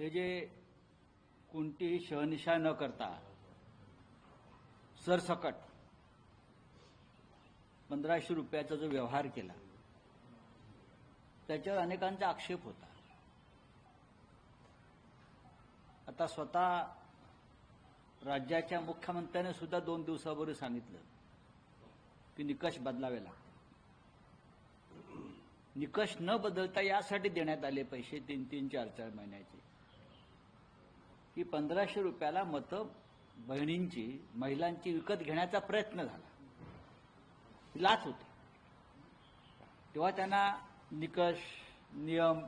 हे जे कोणतीही शहनिशा न करता सरसकट पंधराशे रुपयाचा जो व्यवहार केला त्याच्यावर अनेकांचा आक्षेप होता. आता स्वतः राज्याच्या मुख्यमंत्र्याने सुद्धा दोन दिवसापूर्वी सांगितलं की निकष बदलावे लागतात निकष न बदलता यासाठी देण्यात आले पैसे तीन तीन चार चार महिन्याचे. की पंधराशे रुपयाला मतं बहिणींची महिलांची विकत घेण्याचा प्रयत्न झाला. लाच होती. तेव्हा त्यांना निकष नियम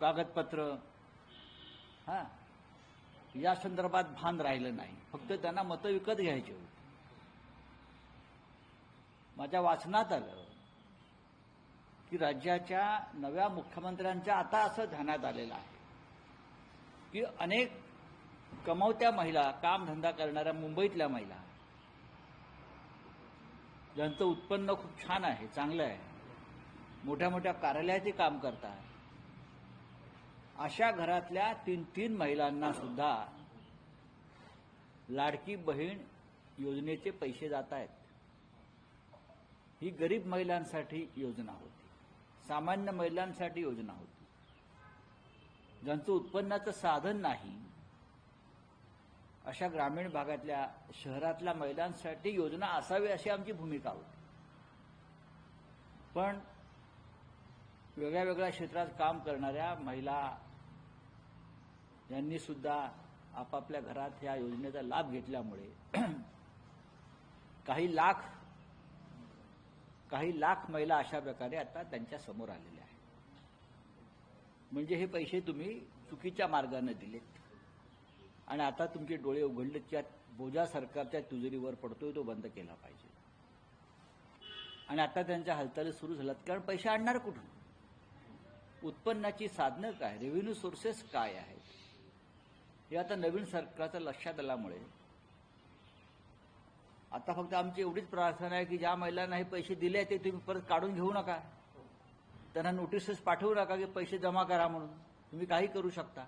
कागदपत्र हा या संदर्भात भान राहिलं नाही. फक्त त्यांना मतं विकत घ्यायची होती. माझ्या वाचनात आलं की राज्याच्या नव्या मुख्यमंत्र्यांच्या आता असं ध्यानात आलेलं आहे. की अनेक कमावत्या महिला कामधंदा करणाऱ्या मुंबईतल्या महिला ज्यांचं उत्पन्न खूप छान आहे चांगलं आहे मोठ्या मोठ्या कार्यालयात काम करतात. अशा घरातल्या तीन तीन महिलांना सुद्धा लाडकी बहीण योजनेचे पैसे जात आहेत. ही गरीब महिलांसाठी योजना होती. सामान्य महिलांसाठी योजना होती. ज्यांचं उत्पन्नाचं साधन नाही अशा ग्रामीण भागातल्या शहरातल्या महिलांसाठी योजना असावी अशी आमची भूमिका होती. पण वेगळ्या वेगळ्या क्षेत्रात काम करणाऱ्या महिला यांनी सुद्धा आपापल्या घरात या योजनेचा लाभ घेतल्यामुळे काही लाख काही लाख महिला अशा प्रकारे आता त्यांच्यासमोर आलेल्या आहेत. म्हणजे हे पैसे तुम्ही चुकीच्या मार्गाने दिलेत. आणि आता तुमचे डोळे उघडले त्या बोजा सरकारच्या तुजरीवर पडतोय तो बंद केला पाहिजे. आणि आता त्यांच्या हालचाली सुरू झाल्यात. कारण पैसे आणणार कुठून? उत्पन्नाची साधनं काय? रेव्हेन्यू सोर्सेस काय आहेत? हे आता नवीन सरकारचं लक्षात आल्यामुळे आता फक्त आमची एवढीच प्रार्थना आहे की ज्या महिलांना हे पैसे दिले ते तुम्ही परत काढून घेऊ नका. त्यांना नोटिसेस पाठवू नका की पैसे जमा करा म्हणून. तुम्ही काही करू शकता.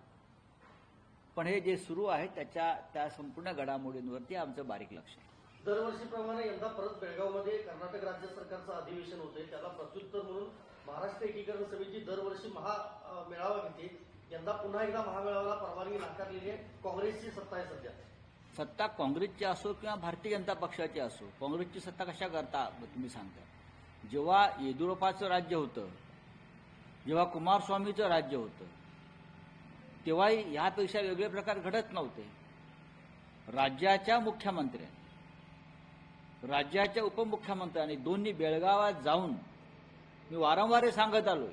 पण हे जे सुरू आहे त्याच्या त्या संपूर्ण घडामोडींवरती आमचं बारीक लक्ष आहे. दरवर्षीप्रमाणे यंदा परत बेळगावमध्ये कर्नाटक राज्य सरकारचं अधिवेशन होतंय. त्याला प्रत्युत्तर म्हणून महाराष्ट्र एकीकरण समिती दरवर्षी महा अ, मेळावा घेते. यंदा पुन्हा एकदा महामेळाव्याला परवानगी नाकारलेली आहे. काँग्रेसची सत्ता आहे सध्या. सत्ता काँग्रेसची असो किंवा भारतीय जनता पक्षाची असो काँग्रेसची सत्ता कशा करता तुम्ही सांगता जेव्हा येदियुरप्पाचं राज्य होतं जेव्हा कुमारस्वामीचं राज्य होतं तेव्हाही ह्यापेक्षा वेगळे प्रकार घडत नव्हते. राज्याच्या मुख्यमंत्र्यांनी राज्याच्या उपमुख्यमंत्र्यांनी दोन्ही बेळगावात जाऊन मी वारंवार हे सांगत आलोय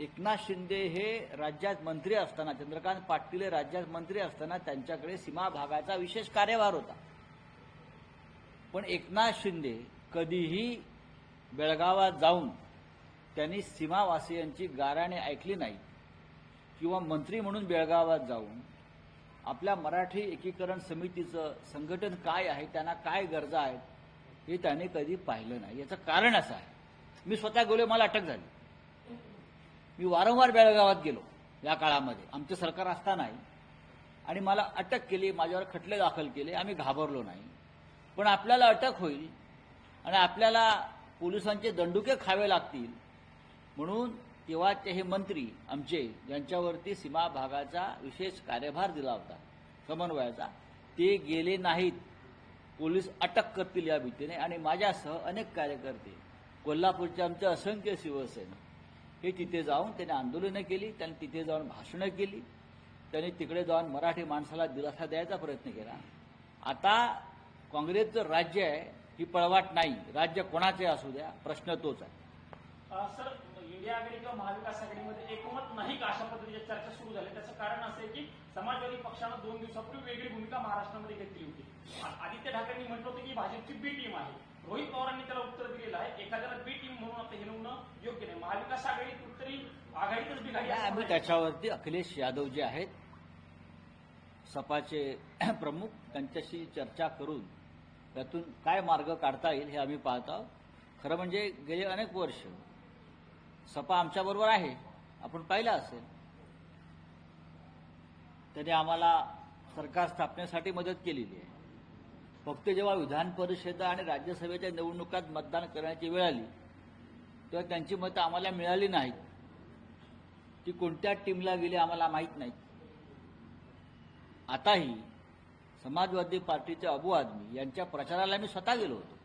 एकनाथ शिंदे हे राज्यात मंत्री असताना चंद्रकांत पाटील हे राज्यात मंत्री असताना त्यांच्याकडे सीमा भागाचा विशेष कार्यभार होता. पण एकनाथ शिंदे कधीही बेळगावात जाऊन त्यांनी सीमावासियांची गाराणे ऐकली नाही किंवा मंत्री म्हणून बेळगावात जाऊन आपल्या मराठी एकीकरण समितीचं संघटन काय आहे त्यांना काय गरजा आहेत हे त्याने कधी पाहिलं नाही. याचं कारण असं आहे. मी स्वतः गेलो मला अटक झाली. मी वारंवार बेळगावात गेलो या काळामध्ये. आमचं सरकार असतानाही आणि मला अटक केली माझ्यावर खटले दाखल केले आम्ही घाबरलो नाही. पण आपल्याला अटक होईल आणि आपल्याला पोलिसांचे दंडुके खावे लागतील म्हणून तेव्हाचे हे मंत्री आमचे ज्यांच्यावरती सीमा भागाचा विशेष कार्यभार दिला होता समन्वयाचा. ते गेले नाहीत. पोलीस अटक करतील या भीतीने आणि माझ्यासह अनेक कार्यकर्ते कोल्हापूरचे आमचे असंख्य शिवसेना हे तिथे जाऊन त्यांनी आंदोलनं केली त्यांनी तिथे जाऊन भाषणं केली त्यांनी तिकडे जाऊन मराठी माणसाला दिलासा द्यायचा प्रयत्न केला. आता काँग्रेसचं राज्य आहे ही पळवाट नाही. राज्य कोणाचे असू द्या प्रश्न तोच आहे. सर इंडिया आघाडी किंवा महाविकास आघाडीमध्ये एकमत नाही का अशा पद्धतीच्या चर्चा सुरू झाल्या त्याचं कारण असं आहे की समाजवादी पक्षानं दोन दिवसापूर्वी वेगळी भूमिका महाराष्ट्रामध्ये घेतली होती. आदित्य ठाकरेंनी म्हटलं होतं की भाजपची बी टीम आहे. रोहित पवारांनी त्याला उत्तर दिलेलं आहे. एखाद्याला बी टीम म्हणून आता हे होणं योग्य नाही. महाविकास आघाडी कुठतरी आघाडीतच बिघाडी आम्ही. त्याच्यावरती अखिलेश यादव जे आहेत सपाचे प्रमुख त्यांच्याशी चर्चा करून त्यातून काय मार्ग काढता येईल हे आम्ही पाहत आहोत. खरं म्हणजे गेले अनेक वर्ष सपा आमच्याबरोबर आहे. आपण पाहिलं असेल. त्याने आम्हाला सरकार स्थापनेसाठी मदत केलेली आहे. फक्त जेव्हा विधान परिषद आणि राज्यसभेच्या निवडणुकात मतदान करण्याची वेळ आली तेव्हा त्यांची मतं आम्हाला मिळाली नाहीत. ती कोणत्या टीमला गेली आम्हाला माहीत नाही आताही समाजवादी पार्टीचे अबू आदमी यांच्या प्रचाराला मी स्वतः गेलो होतो.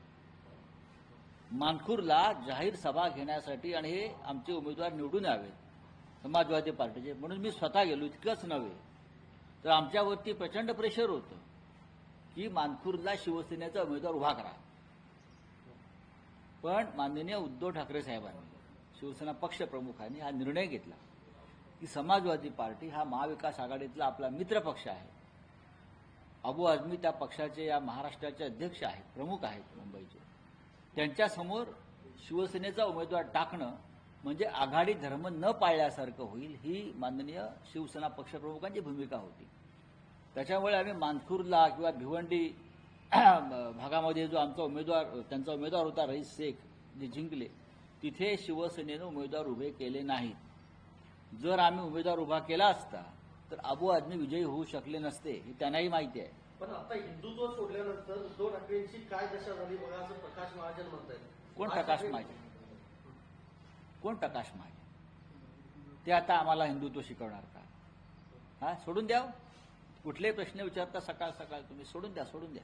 मानखूरला जाहीर सभा घेण्यासाठी आणि हे आमचे उमेदवार निवडून यावेत समाजवादी पार्टीचे. म्हणून मी स्वतः गेलो इतकंच नव्हे. तर आमच्यावरती प्रचंड प्रेशर होतं की मानखूरला शिवसेनेचा उमेदवार उभा करा. पण माननीय उद्धव ठाकरे साहेबांनी शिवसेना पक्षप्रमुखांनी हा निर्णय घेतला की समाजवादी पार्टी हा महाविकास आघाडीतला आपला मित्र पक्ष आहे. अबू आझमी त्या पक्षाचे या महाराष्ट्राचे अध्यक्ष आहेत प्रमुख आहेत मुंबईचे. त्यांच्यासमोर शिवसेनेचा उमेदवार टाकणं म्हणजे आघाडी धर्म न पाळल्यासारखं होईल ही माननीय शिवसेना पक्षप्रमुखांची भूमिका होती. त्याच्यामुळे आम्ही मानखूरला किंवा भिवंडी भागामध्ये जो आमचा उमेदवार त्यांचा उमेदवार होता रईस शेख जे जिंकले तिथे शिवसेनेनं उमेदवार उभे केले नाहीत. जर आम्ही उमेदवार उभा केला असता तर अबू आदमी विजयी होऊ शकले नसते हे त्यांनाही माहिती आहे. पण आता हिंदुत्व सोडल्यानंतर उद्धव ठाकरेंची काय दशा झाली बघा असं प्रकाश महाजन म्हणतायत. कोण प्रकाश महाजन? कोण प्रकाश महाजन? ते आता आम्हाला हिंदुत्व शिकवणार का? हा सोडून द्या हो. कुठलेही प्रश्न विचारता सकाळ सकाळ तुम्ही सोडून द्या सोडून द्या.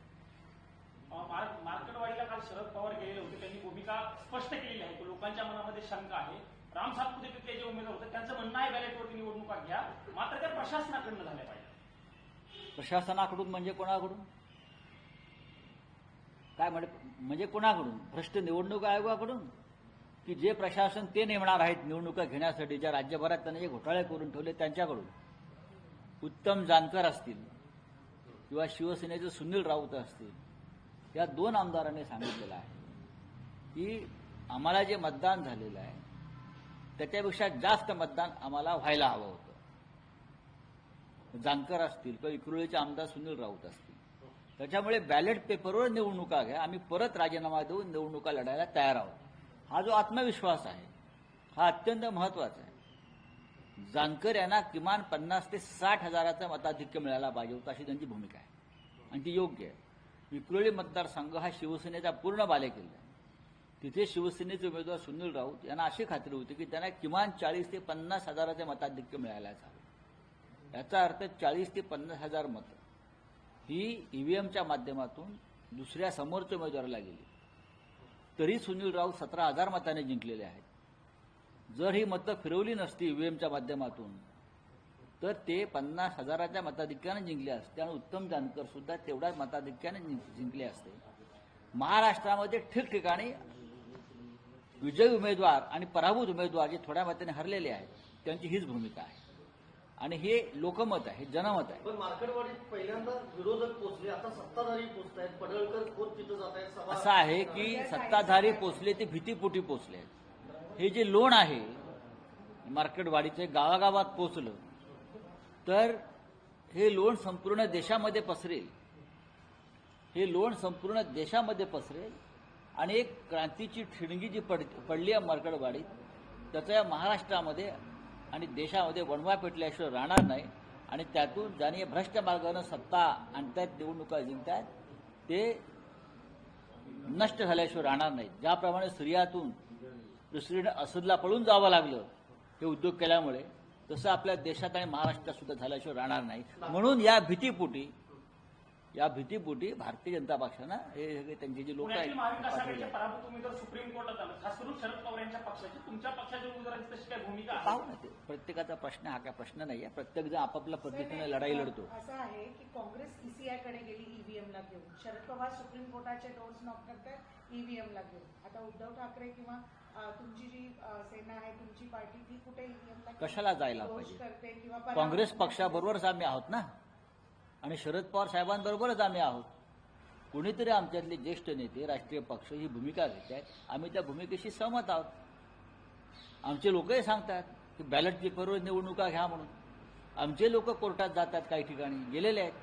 मार्केटवाडीला काल शरद पवार गेलेले होते. त्यांनी भूमिका स्पष्ट केलेली आहे. की लोकांच्या मनामध्ये शंका आहे. राम सातपुते तिथले जे उमेदवार होते त्यांचं म्हणणं आहे बॅलेटवरती निवडणुका घ्या. मात्र त्या प्रशासनाकडनं झाल्या पाहिजे. प्रशासनाकडून म्हणजे कोणाकडून? काय म्हणे म्हणजे कोणाकडून? भ्रष्ट निवडणूक आयोगाकडून? की जे प्रशासन ते नेमणार आहेत निवडणुका घेण्यासाठी ज्या राज्यभरात त्यांनी जे घोटाळे करून ठेवले त्यांच्याकडून? उत्तम जानकर असतील किंवा शिवसेनेचे सुनील राऊत असतील या दोन आमदारांनी सांगितलेलं आहे. की आम्हाला जे मतदान झालेलं आहे त्याच्यापेक्षा जास्त मतदान आम्हाला व्हायला हवं होतं. जानकर असतील किंवा इक्रोळीचे आमदार सुनील राऊत असतील. त्याच्यामुळे बॅलेट पेपरवर निवडणुका घ्या. आम्ही परत राजीनामा देऊन निवडणुका लढायला तयार आहोत. हा जो आत्मविश्वास आहे हा अत्यंत महत्त्वाचा आहे. जानकर यांना किमान पन्नास ते साठ हजाराचं मताधिक्य मिळायला पाहिजे होतं अशी त्यांची भूमिका आहे. आणि ती योग्य आहे. विक्रोळी मतदारसंघ हा शिवसेनेचा पूर्ण बालेकिल्ला आहे. तिथे शिवसेनेचे उमेदवार सुनील राऊत यांना अशी खात्री होती की त्यांना किमान चाळीस ते पन्नास हजाराचे मताधिक्य मिळायलाच हवं. याचा अर्थ चाळीस ते पन्नास हजार मतं. ही ईव्हीएमच्या माध्यमातून दुसऱ्या समोरच्या उमेदवाराला गेली. तरी सुनील राऊत सतरा हजार मताने जिंकलेले आहेत. जर ही मतं फिरवली नसती ईव्हीएमच्या माध्यमातून तर ते पन्नास हजाराच्या मताधिक्याने जिंकले असते आणि उत्तम जानकर सुद्धा तेवढ्याच मताधिक्याने जिंक- जिंकले असते. महाराष्ट्रामध्ये ठिकठिकाणी विजयी उमेदवार आणि पराभूत उमेदवार जे थोड्या मताने हरलेले आहेत त्यांची हीच भूमिका आहे. आणि हे लोकमत आहे जनमत आहे. पण मार्केटवाडीत पहिल्यांदा विरोधक पोहोचले आता सत्ताधारी पोहोचत आहेत पडळकर खोत तिथं जात आहेत असं आहे की सत्ताधारी पोचले ते भीतीपोटी पोचले हे जे लोण आहे मार्केटवाडीचे गावागावात पोचलं तर हे लोण संपूर्ण देशामध्ये पसरेल. हे लोण संपूर्ण देशामध्ये पसरेल आणि एक क्रांतीची ठिणगी जी पड पडली आहे मार्केटवाडीत त्याचा या महाराष्ट्रामध्ये आणि देशामध्ये वणवा पेटल्याशिवाय राहणार नाही. आणि त्यातून ज्याने भ्रष्ट मार्गानं सत्ता आणतायत निवडणुका जिंकतायत ते नष्ट झाल्याशिवाय राहणार नाही ज्याप्रमाणे स्त्रियातून दुसरीनं असदला पळून जावं लागलं हे उद्योग केल्यामुळे तसं आपल्या देशात आणि महाराष्ट्रात सुद्धा झाल्याशिवाय राहणार नाही. म्हणून या भीतीपोटी या भीतीपोटी भारतीय जनता पक्षानं हे सगळे त्यांचे जे लोक आहेत आघाडीचे पराभूत उमेदवार सुप्रीम कोर्टात आले. खास करून शरद पवार यांच्या पक्षाची. तुमच्या पक्षाच्या उमेदवारांची तशी काय भूमिका आहे? पाहू ना ते. प्रत्येकाचा प्रश्न हा काय प्रश्न नाही आहे प्रत्येक जण आपापल्या पद्धतीने लढाई लढतो. असं आहे की काँग्रेस ईसीआयकडे गेली ईव्हीएम ला घेऊन. शरद पवार सुप्रीम कोर्टाचे डोर्स नॉक करतात ईव्हीएम ला घेऊन. आता उद्धव ठाकरे किंवा तुमची जी सेना आहे तुमची पार्टी ती कुठे ईव्हीएम ला कशाला जायला पाहिजे? करते किंवा पराभूत काँग्रेस? पक्षाबरोबरच आम्ही आहोत ना. आणि शरद पवार साहेबांबरोबरच आम्ही आहोत. कोणीतरी आमच्यातले ज्येष्ठ नेते राष्ट्रीय पक्ष ही भूमिका घेत आहेत. आम्ही त्या भूमिकेशी सहमत आहोत. आमचे लोकही सांगतात की बॅलेट पेपरवर निवडणुका घ्या म्हणून. आमचे लोक कोर्टात जातात काही ठिकाणी गेलेले आहेत.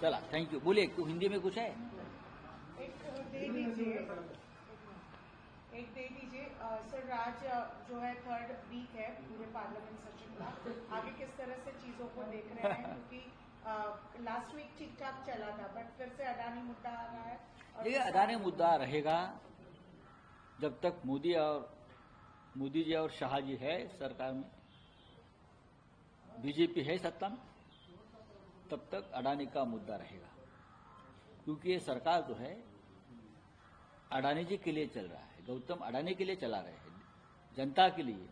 चला थँक्यू बोले तू हिंदी में कुछ है? एक दे दीजिए सर आज जो है थर्ड वीक है पूरे पार्लियामेंट सेशन का. आगे किस तरह से चीजों को देख रहे हैं? क्योंकि लास्ट वीक ठीक ठाक चला था बट फिर से अडानी मुद्दा आ रहा है देखिए अदानी मुद्दा रहेगा जब तक मोदी और मोदी जी और शाह जी है सरकार में बीजेपी है सत्ता में तब तक अडानी का मुद्दा रहेगा। क्योंकि ये सरकार जो है अडानी जी के लिए चल रहा है गौतम अडानी के लिए चला रहे हैं जनता के लिए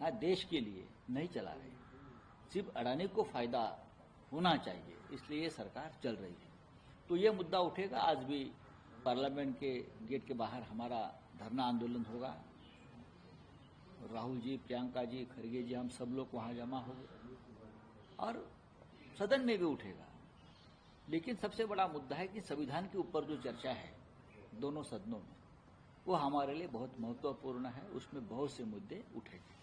हाँ देश के लिए नहीं चला रहे। सिर्फ़ अडानी को फ़ायदा होना चाहिए, इसलिए ये सरकार चल रही है। तो ये मुद्दा उठेगा, आज भी पार्लियामेंट के गेट के बाहर हमारा धरना आंदोलन होगा। राहुल जी, प्रियंका जी, खड़गे जी, हम सब लोग वहाँ जमा हो गए और सदन में भी उठेगा। लेकिन सबसे बड़ा मुद्दा है कि संविधान के ऊपर जो चर्चा है दोनों सदनों में, वो हमारे लिए बहुत महत्वपूर्ण है। उसमें बहुत से मुद्दे उठेंगे।